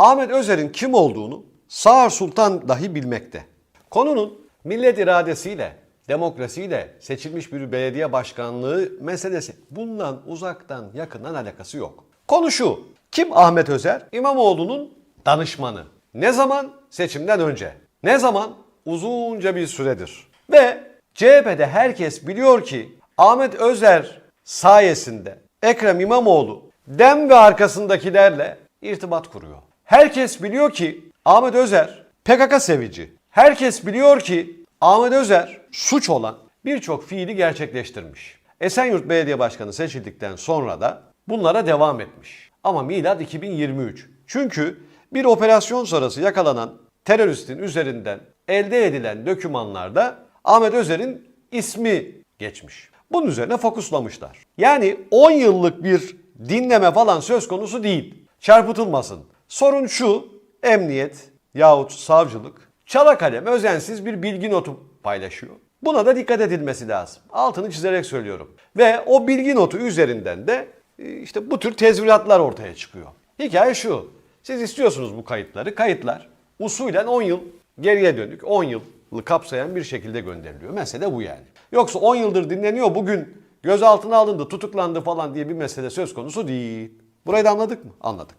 Ahmet Özer'in kim olduğunu Sağır Sultan dahi bilmekte. Konunun millet iradesiyle, demokrasiyle seçilmiş bir belediye başkanlığı meselesi bundan uzaktan yakından alakası yok. Konu şu, kim Ahmet Özer? İmamoğlu'nun danışmanı. Ne zaman? Seçimden önce. Ne zaman? Uzunca bir süredir. Ve CHP'de herkes biliyor ki Ahmet Özer sayesinde Ekrem İmamoğlu dem ve arkasındakilerle irtibat kuruyor. Herkes biliyor ki Ahmet Özer PKK sevici. Herkes biliyor ki Ahmet Özer suç olan birçok fiili gerçekleştirmiş. Esenyurt Belediye Başkanı seçildikten sonra da bunlara devam etmiş. Ama milad 2023. Çünkü bir operasyon sonrası yakalanan teröristin üzerinden elde edilen dokümanlarda Ahmet Özer'in ismi geçmiş. Bunun üzerine fokuslamışlar. Yani 10 yıllık bir dinleme falan söz konusu değil. Çarpıtılmasın. Sorun şu, emniyet yahut savcılık çala kalem özensiz bir bilgi notu paylaşıyor. Buna da dikkat edilmesi lazım. Altını çizerek söylüyorum. Ve o bilgi notu üzerinden de e, işte bu tür tezviratlar ortaya çıkıyor. Hikaye şu. Siz istiyorsunuz bu kayıtları. Kayıtlar usulen 10 yıl geriye dönük 10 yılı kapsayan bir şekilde gönderiliyor. Mesele bu yani. Yoksa 10 yıldır dinleniyor bugün gözaltına alındı, tutuklandı falan diye bir mesele söz konusu değil. Burayı da anladık mı? Anladık.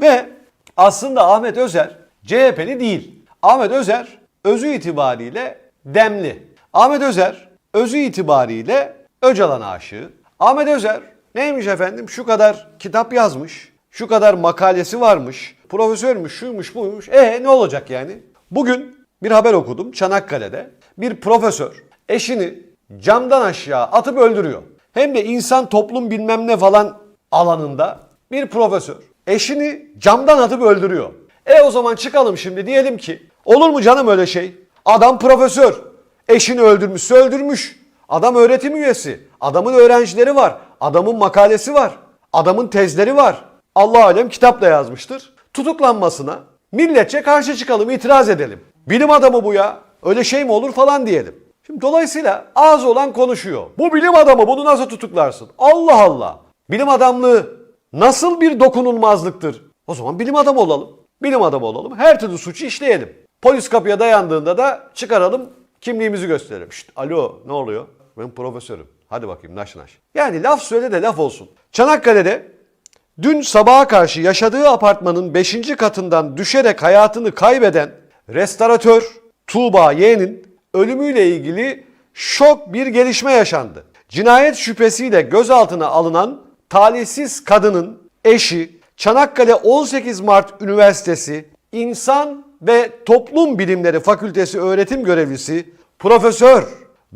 Ve aslında Ahmet Özer CHP'li değil. Ahmet Özer özü itibariyle demli. Ahmet Özer özü itibariyle Öcalan aşığı. Ahmet Özer neymiş efendim şu kadar kitap yazmış, şu kadar makalesi varmış, profesörmüş, şuymuş, buymuş. E ne olacak yani? Bugün bir haber okudum Çanakkale'de. Bir profesör eşini camdan aşağı atıp öldürüyor. Hem de insan toplum bilmem ne falan alanında bir profesör eşini camdan atıp öldürüyor. E o zaman çıkalım şimdi diyelim ki olur mu canım öyle şey? Adam profesör. Eşini öldürmüşse öldürmüş. Adam öğretim üyesi. Adamın öğrencileri var. Adamın makalesi var. Adamın tezleri var. Allah alem kitap da yazmıştır. Tutuklanmasına milletçe karşı çıkalım, itiraz edelim. Bilim adamı bu ya. Öyle şey mi olur falan diyelim. Şimdi dolayısıyla ağız olan konuşuyor. Bu bilim adamı bunu nasıl tutuklarsın? Allah Allah. Bilim adamlığı nasıl bir dokunulmazlıktır? O zaman bilim adamı olalım. Bilim adamı olalım. Her türlü suçu işleyelim. Polis kapıya dayandığında da çıkaralım kimliğimizi gösterelim. Şşt, alo ne oluyor? Ben profesörüm. Hadi bakayım naş naş. Yani laf söyle de laf olsun. Çanakkale'de dün sabaha karşı yaşadığı apartmanın 5. katından düşerek hayatını kaybeden restoratör Tuğba Y'nin ölümüyle ilgili şok bir gelişme yaşandı. Cinayet şüphesiyle gözaltına alınan talihsiz kadının eşi Çanakkale 18 Mart Üniversitesi İnsan ve Toplum Bilimleri Fakültesi öğretim görevlisi Profesör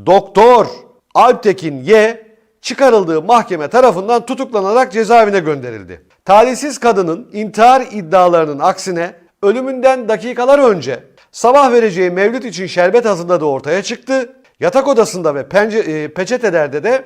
Doktor Alptekin Y çıkarıldığı mahkeme tarafından tutuklanarak cezaevine gönderildi. Talihsiz kadının intihar iddialarının aksine ölümünden dakikalar önce sabah vereceği mevlüt için şerbet hazırladığı ortaya çıktı. Yatak odasında ve pence, e, peçetelerde de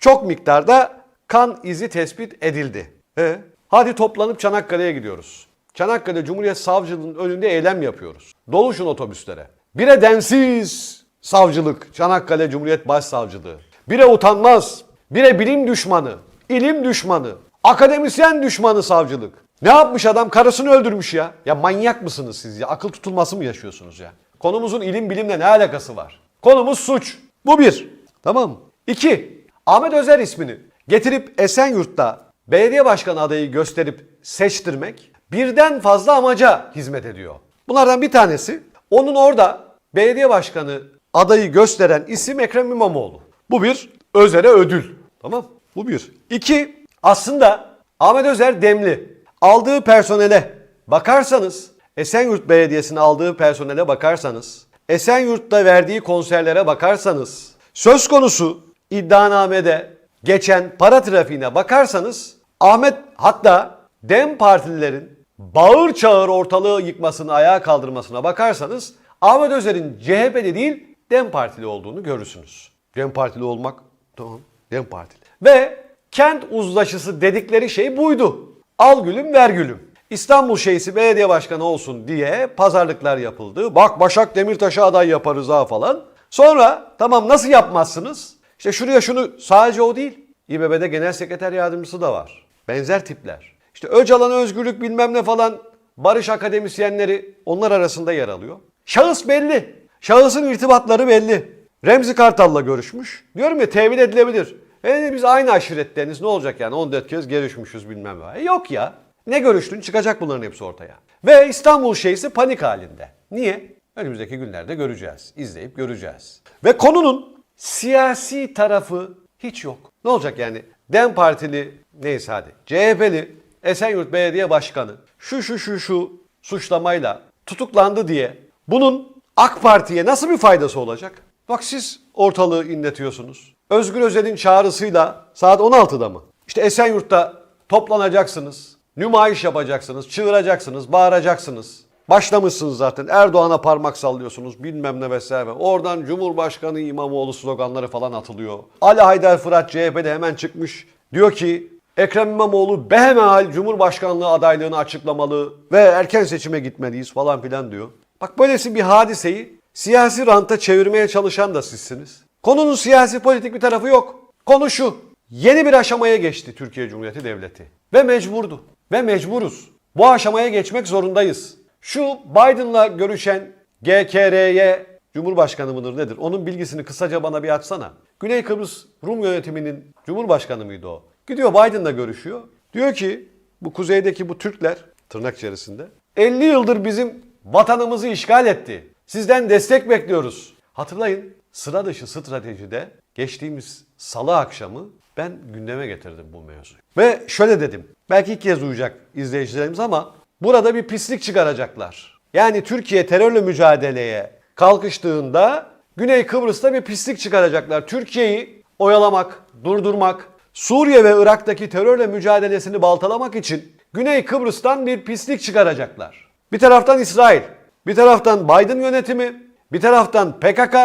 çok miktarda kan izi tespit edildi. E, hadi toplanıp Çanakkale'ye gidiyoruz. Çanakkale Cumhuriyet Savcılığı'nın önünde eylem yapıyoruz. Doluşun otobüslere. Bire densiz savcılık, Çanakkale Cumhuriyet Başsavcılığı. Bire utanmaz, bire bilim düşmanı, ilim düşmanı, akademisyen düşmanı savcılık. Ne yapmış adam? Karısını öldürmüş ya. Ya manyak mısınız siz ya? Akıl tutulması mı yaşıyorsunuz ya? Konumuzun ilim bilimle ne alakası var? Konumuz suç. Bu bir. Tamam mı? İki. Ahmet Özer ismini getirip Esenyurt'ta belediye başkanı adayı gösterip seçtirmek birden fazla amaca hizmet ediyor. Bunlardan bir tanesi onun orada belediye başkanı adayı gösteren isim Ekrem İmamoğlu. Bu bir Özer'e ödül. Tamam Bu bir. İki aslında Ahmet Özer demli. Aldığı personele bakarsanız Esenyurt Belediyesi'nin aldığı personele bakarsanız Esenyurt'ta verdiği konserlere bakarsanız söz konusu iddianamede geçen para trafiğine bakarsanız Ahmet hatta Dem partililerin bağır çağır ortalığı yıkmasını, ayağa kaldırmasına bakarsanız Ahmet Özer'in CHP'li değil Dem Partili olduğunu görürsünüz. Dem Partili olmak tamam Dem Partili. Ve kent uzlaşısı dedikleri şey buydu. Al gülüm ver gülüm. İstanbul Şeyhisi belediye başkanı olsun diye pazarlıklar yapıldı. Bak Başak Demirtaş'a aday yaparız ha falan. Sonra tamam nasıl yapmazsınız? İşte şuraya şunu sadece o değil. İBB'de genel sekreter yardımcısı da var. Benzer tipler. İşte Öcalan özgürlük bilmem ne falan barış akademisyenleri onlar arasında yer alıyor. Şahıs belli. Şahısın irtibatları belli. Remzi Kartal'la görüşmüş. Diyorum ya tevil edilebilir. E biz aynı aşiretteniz ne olacak yani 14 kez görüşmüşüz bilmem ne. E yok ya. Ne görüştün çıkacak bunların hepsi ortaya. Ve İstanbul şeysi panik halinde. Niye? Önümüzdeki günlerde göreceğiz. İzleyip göreceğiz. Ve konunun siyasi tarafı hiç yok. Ne olacak yani? DEM Partili neyse hadi. CHP'li Esenyurt Belediye Başkanı şu şu şu şu suçlamayla tutuklandı diye bunun AK Parti'ye nasıl bir faydası olacak? Bak siz ortalığı inletiyorsunuz. Özgür Özel'in çağrısıyla saat 16'da mı? İşte Esenyurt'ta toplanacaksınız. Nümayiş yapacaksınız, çığıracaksınız, bağıracaksınız. Başlamışsınız zaten. Erdoğan'a parmak sallıyorsunuz bilmem ne vesaire. Oradan Cumhurbaşkanı İmamoğlu sloganları falan atılıyor. Ali Haydar Fırat CHP'de hemen çıkmış. Diyor ki Ekrem İmamoğlu behemehal Cumhurbaşkanlığı adaylığını açıklamalı ve erken seçime gitmeliyiz falan filan diyor. Bak böylesi bir hadiseyi siyasi ranta çevirmeye çalışan da sizsiniz. Konunun siyasi politik bir tarafı yok. Konu şu. Yeni bir aşamaya geçti Türkiye Cumhuriyeti Devleti. Ve mecburdu. Ve mecburuz. Bu aşamaya geçmek zorundayız. Şu Biden'la görüşen GKR'ye Cumhurbaşkanı mıdır nedir? Onun bilgisini kısaca bana bir açsana. Güney Kıbrıs Rum yönetiminin Cumhurbaşkanı mıydı o? Gidiyor Biden'la görüşüyor. Diyor ki bu kuzeydeki bu Türkler tırnak içerisinde 50 yıldır bizim vatanımızı işgal etti. Sizden destek bekliyoruz. Hatırlayın sıra dışı stratejide geçtiğimiz salı akşamı ben gündeme getirdim bu mevzuyu. Ve şöyle dedim. Belki ilk kez duyacak izleyicilerimiz ama burada bir pislik çıkaracaklar. Yani Türkiye terörle mücadeleye kalkıştığında Güney Kıbrıs'ta bir pislik çıkaracaklar. Türkiye'yi oyalamak, durdurmak, Suriye ve Irak'taki terörle mücadelesini baltalamak için Güney Kıbrıs'tan bir pislik çıkaracaklar. Bir taraftan İsrail, bir taraftan Biden yönetimi, bir taraftan PKK,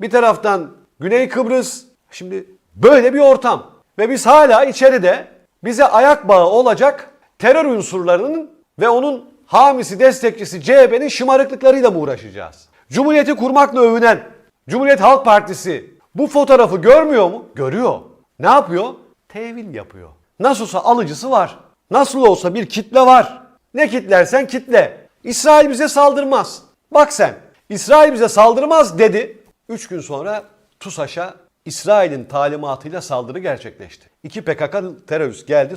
bir taraftan Güney Kıbrıs. Şimdi böyle bir ortam ve biz hala içeride bize ayak bağı olacak terör unsurlarının ve onun hamisi destekçisi CHP'nin şımarıklıklarıyla mı uğraşacağız? Cumhuriyeti kurmakla övünen Cumhuriyet Halk Partisi bu fotoğrafı görmüyor mu? Görüyor. Ne yapıyor? Tevil yapıyor. Nasıl olsa alıcısı var. Nasıl olsa bir kitle var. Ne kitlersen kitle. İsrail bize saldırmaz. Bak sen İsrail bize saldırmaz dedi. Üç gün sonra TUSAŞ'a İsrail'in talimatıyla saldırı gerçekleşti. İki PKK terörist geldi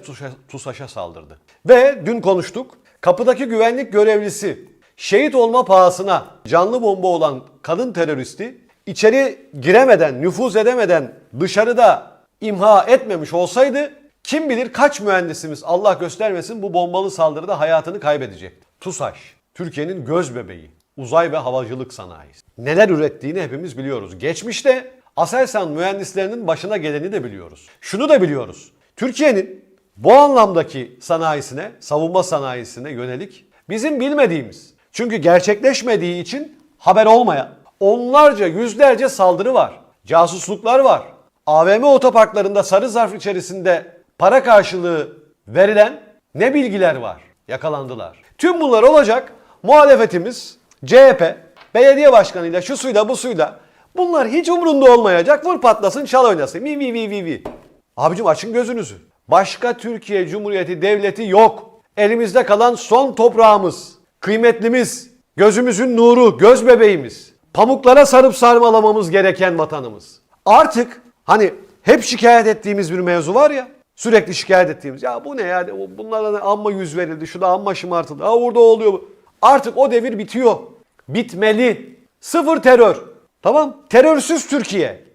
TUSAŞ'a- saldırdı. Ve dün konuştuk. Kapıdaki güvenlik görevlisi şehit olma pahasına canlı bomba olan kadın teröristi içeri giremeden, nüfuz edemeden dışarıda imha etmemiş olsaydı kim bilir kaç mühendisimiz Allah göstermesin bu bombalı saldırıda hayatını kaybedecekti. TUSAŞ, Türkiye'nin göz bebeği, uzay ve havacılık sanayisi. Neler ürettiğini hepimiz biliyoruz. Geçmişte Aselsan mühendislerinin başına geleni de biliyoruz. Şunu da biliyoruz. Türkiye'nin bu anlamdaki sanayisine, savunma sanayisine yönelik bizim bilmediğimiz, çünkü gerçekleşmediği için haber olmayan onlarca, yüzlerce saldırı var. Casusluklar var. AVM otoparklarında sarı zarf içerisinde para karşılığı verilen ne bilgiler var? Yakalandılar. Tüm bunlar olacak. Muhalefetimiz CHP belediye başkanıyla şu suyla bu suyla bunlar hiç umrunda olmayacak. Vur patlasın çal oynasın. Vi vi vi vi vi. Abicim açın gözünüzü. Başka Türkiye Cumhuriyeti devleti yok. Elimizde kalan son toprağımız, kıymetlimiz, gözümüzün nuru, göz bebeğimiz. Pamuklara sarıp sarmalamamız gereken vatanımız. Artık hani hep şikayet ettiğimiz bir mevzu var ya. Sürekli şikayet ettiğimiz. Ya bu ne ya? Bunlara ne amma yüz verildi. Şu da amma şımartıldı. Ha orada oluyor. Artık o devir bitiyor. Bitmeli. Sıfır terör. Tamam. Terörsüz Türkiye.